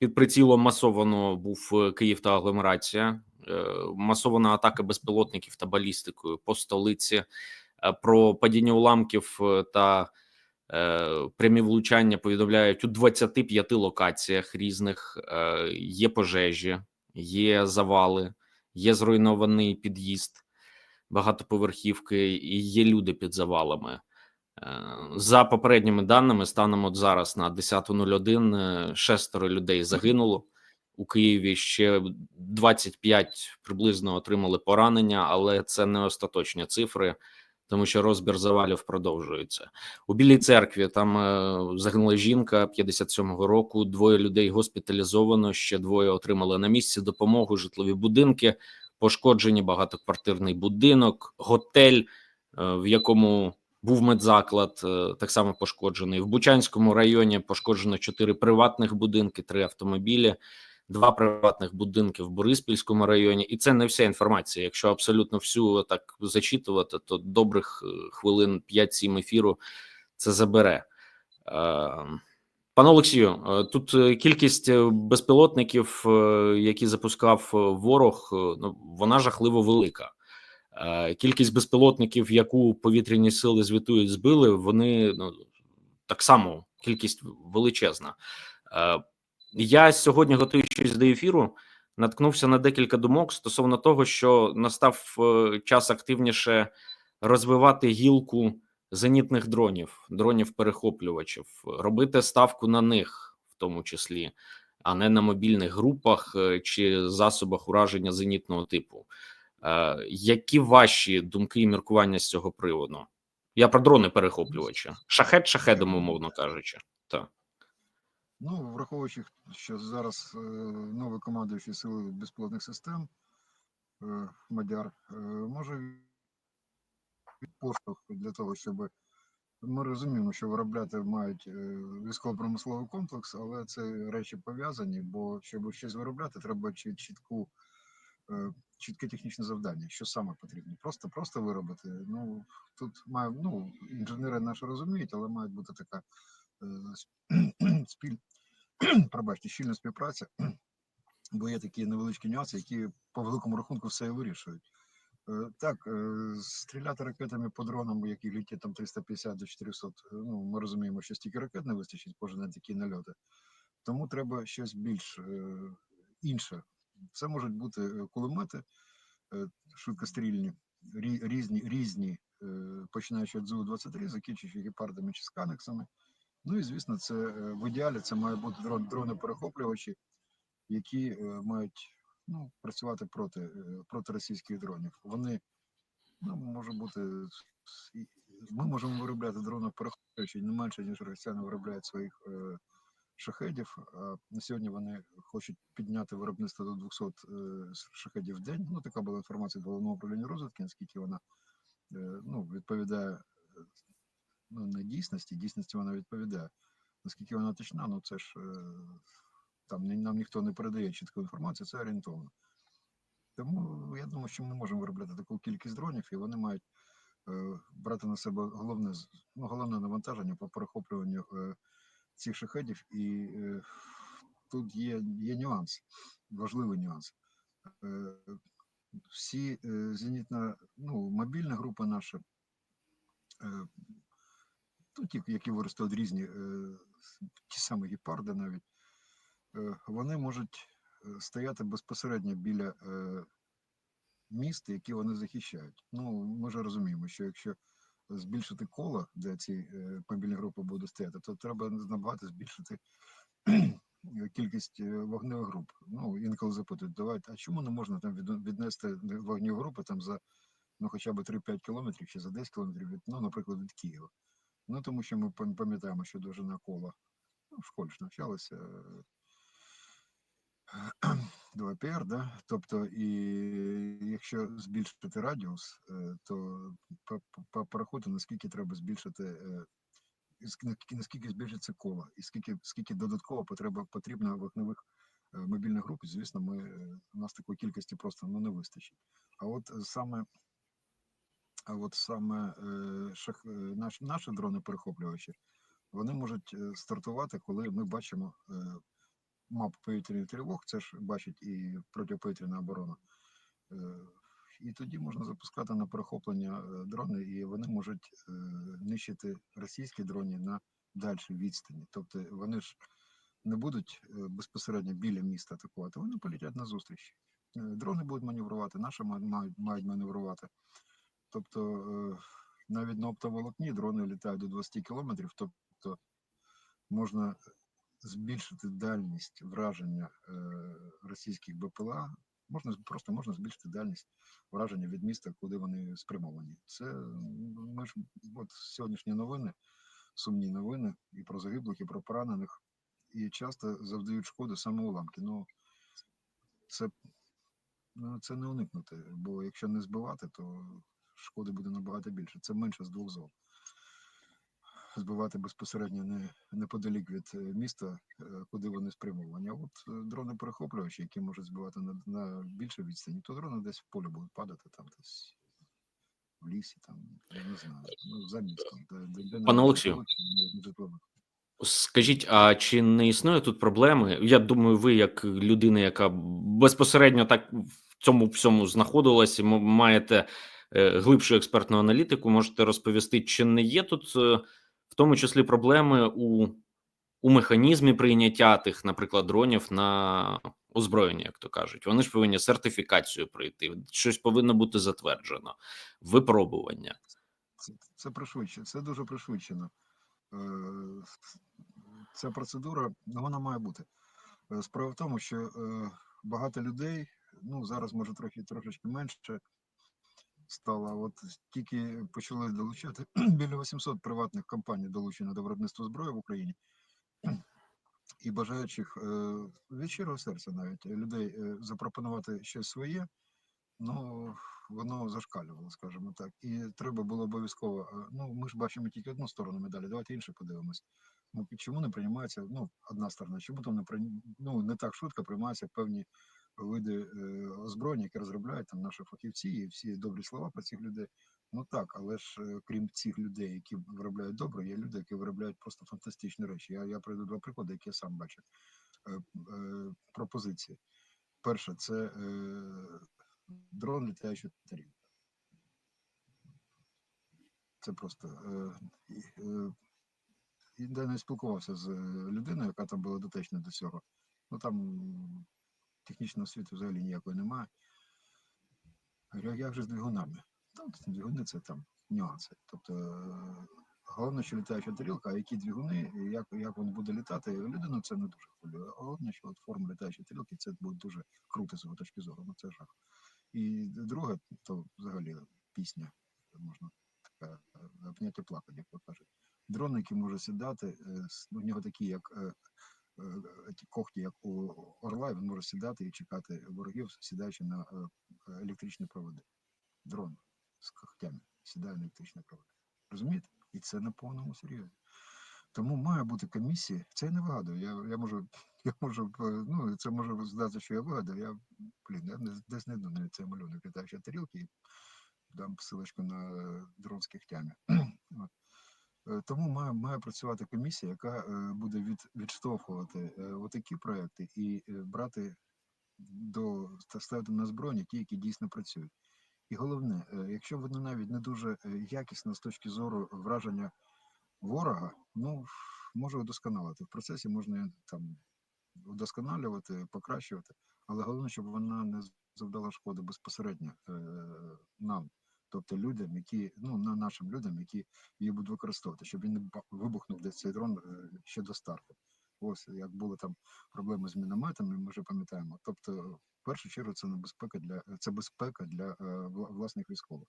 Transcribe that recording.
Під прицілом масовано був е, Київ та агломерація, е, масована атака безпілотників та балістикою по столиці. Е, Про падіння уламків та прямі влучання повідомляють у 25 локаціях різних. Є пожежі, є завали, є зруйнований під'їзд багатоповерхівки, і є люди під завалами. Е, За попередніми даними, станом от зараз на 10.01 е, шестеро людей загинуло у Києві. Ще 25 приблизно отримали поранення, але це не остаточні цифри, тому що розбір завалів продовжується у Білій церкві. Там е, загинула жінка 57-го року. Двоє людей госпіталізовано. Ще двоє отримали на місці допомогу. Житлові будинки пошкоджені, багатоквартирний будинок, готель, в якому був медзаклад, е, так само пошкоджений. В Бучанському районі пошкоджено чотири приватних будинки, три автомобілі, два приватних будинки в Бориспільському районі. І це не вся інформація. Якщо абсолютно всю так зачитувати, то добрих е, хвилин 5-7 ефіру це забере. Е, Пане Олексію, тут кількість безпілотників, які запускав ворог, ну вона жахливо велика. Е, Кількість безпілотників, яку повітряні сили звітують, збили, вони ну так само кількість величезна. Е, Я сьогодні, готуючись до ефіру, наткнувся на декілька думок стосовно того, що настав е, час активніше розвивати гілку зенітних дронів, дронів-перехоплювачів, робити ставку на них, в тому числі, а не на мобільних групах чи засобах ураження зенітного типу. Е, Які ваші думки і міркування з цього приводу? Я про дрони перехоплювача. Шахет шахедом, умовно кажучи. Так. Ну, враховуючи, що зараз е, новий командуючий сили безпілотних систем е, Мадяр може поштовх для того, щоб ми розуміємо, що виробляти мають військово-промисловий комплекс, але це речі пов'язані, бо щоб щось виробляти, треба чіт- чітку, чітке технічне завдання, що саме потрібно. Просто просто виробити. Ну тут має ну інженери наші розуміють, але має бути така е, спіль, пробачте, щільна співпраця, бо є такі невеличкі нюанси, які по великому рахунку все вирішують. Е, Так, е, стріляти ракетами по дронам, які літять там 350 до 400, е, ну ми розуміємо, що стільки ракет не вистачить кожен на такі нальоти. Тому треба щось більш е, інше. Це можуть бути е, кулемети е, швидкострільні, різні, різні, е, починаючи від ЗУ-23, закінчуючи гепардами чи сканексами. Ну і звісно, це в ідеалі це має бути дрон, дрони-перехоплювачі, які мають ну, працювати проти, проти російських дронів. Вони ну, може бути. Ми можемо виробляти дрони перехоплювачі не менше, ніж росіяни виробляють своїх шахедів. На сьогодні вони хочуть підняти виробництво до 200 е, шахедів в день. Ну, така була інформація від головного управління розвідки, наскільки вона е, ну, відповідає ну, не дійсності, дійсності вона відповідає. Наскільки вона точна, ну це ж е, там нам ніхто не передає чітку інформацію, це орієнтовно. Тому я думаю, що ми можемо виробляти таку кількість дронів, і вони мають брати на себе головне, ну, головне навантаження по перехоплюванню цих шахедів. І е, тут є, є нюанс, важливий нюанс. Е, всі е, зенітна, ну, мобільна група наша, е, ну, ті, які використовують різні, е, ті самі гепарди навіть, е, вони можуть е, стояти безпосередньо біля е, міст, які вони захищають. Ну, ми вже розуміємо, що якщо збільшити коло, де ці е, мобільні групи будуть стояти, то треба набагато збільшити кількість е, вогневих груп. Ну, інколи запитують, давайте, а чому не можна там віднести вогневі групи там за ну, хоча б 3-5 кілометрів чи за 10 кілометрів від, ну, наприклад, від Києва. Ну, тому що ми пам'ятаємо, що довжина кола ну, в школі ж навчалися. Е, 2PR, да? тобто, і якщо збільшити радіус, е, то по- по- по порахуйте, наскільки треба збільшити, е, наскільки- збільшиться коло, і скільки, скільки додатково потреба, потрібно вогневих е, мобільних груп. Звісно, ми, у нас такої кількості просто ну, не вистачить. А от саме, а от саме шах, е, наш, наші дрони перехоплювачі, вони можуть стартувати, коли ми бачимо мапу повітряних тривог, це ж бачить і протиповітряна оборона. Е, І тоді можна запускати на перехоплення е, дрони, і вони можуть е, нищити російські дрони на дальшій відстані. Тобто вони ж не будуть безпосередньо біля міста атакувати, вони полетять на зустріч. Е, Дрони будуть маневрувати, наші мають, маневрувати. Тобто навіть на оптоволокні дрони літають до 20 кілометрів, тобто можна збільшити дальність враження е, російських БПЛА. Можна просто можна збільшити дальність враження від міста, куди вони спрямовані. Це ми ж от сьогоднішні новини, сумні новини і про загиблих, і про поранених, і часто завдають шкоди саме уламки. Ну це, ну, це не уникнути, бо якщо не збивати, то шкоди буде набагато більше. Це менше з двох зон. Збивати безпосередньо не неподалік від е, міста, е, куди вони спрямовані. А от е, дрони перехоплювачі, які можуть збивати на, на більше відстані, то дрони десь в полі будуть падати, там десь в лісі, там, я не знаю, ну, за містом. Де, де, де Пане Олексію. Скажіть, а чи не існує тут проблеми? Я думаю, ви, як людина, яка безпосередньо так в цьому всьому знаходилась, і маєте е, глибшу експертну аналітику, можете розповісти, чи не є тут е, в тому числі проблеми у, у механізмі прийняття тих, наприклад, дронів на озброєння, як то кажуть. Вони ж повинні сертифікацію пройти, щось повинно бути затверджено, випробування. Це, це пришвидшено, це дуже пришвидшено. Е, Ця процедура, вона має бути. Е, Справа в тому, що е, багато людей, ну зараз може трохи трошечки менше стало. От тільки почали долучати біля 800 приватних компаній долучено до виробництва зброї в Україні. І бажаючих е, від щирого серця навіть людей е, запропонувати щось своє, ну воно зашкалювало, скажімо так. І треба було обов'язково. е, Ну, ми ж бачимо тільки одну сторону медалі, давайте інше подивимось. Ну, чому не приймається, ну, одна сторона, чому там не прийм- ну, не так швидко приймаються певні види е, озброєння, які розробляють там наші фахівці, і всі добрі слова про цих людей. Ну так, але ж е, крім цих людей, які виробляють добре, є люди, які виробляють просто фантастичні речі. Я, я приведу два приклади, які я сам бачив. Е, пропозиції. Перше, це е, дрон літаючий тарілка. Це просто. Е, е, де не спілкувався з людиною, яка там була дотична до цього. Ну там технічної освіти взагалі ніякої немає. Говорю, «А як же з двигунами? Там двигуни це там нюанси. Тобто е, головне, що літаюча тарілка, а які двигуни, як, як воно буде літати, людину це не дуже хвилює. Головне, що от форма літаючої тарілки це буде дуже круто з його точки зору. Ну це жах. І друге, то взагалі пісня, можна така е, обняти плакати, як кажуть. Дрон, який може сідати, е, у нього такі, як когті, як у орла, він може сідати і чекати ворогів, сідаючи на е, електричні проводи. Дрон з когтями сідає на електричні проводи. Розумієте? І це на повному серйозі. Тому має бути комісія. Це я не вигадую. Я, я можу, я можу, е, ну це може здатися, що я вигадав. Я блін, я не- десь не йду навіть цей малюнок літаючої тарілки і дам посилочку на е, дрон з кігтями. От. Е, Тому має, має працювати комісія, яка е, буде від, відштовхувати е, отакі проекти і е, брати до та ставити на збройні ті, які дійсно працюють. І головне, е, якщо вони навіть не дуже е, якісно з точки зору враження ворога, ну може удосконалити. В процесі можна там удосконалювати, покращувати, але головне, щоб вона не завдала шкоди безпосередньо е, нам, тобто людям, які ну на нашим людям, які її будуть використовувати, щоб він не вибухнув десь цей дрон е, ще до старту. Ось як були там проблеми з мінометами, ми вже пам'ятаємо. Тобто, в першу чергу, це небезпека для це безпека для е, власних військових.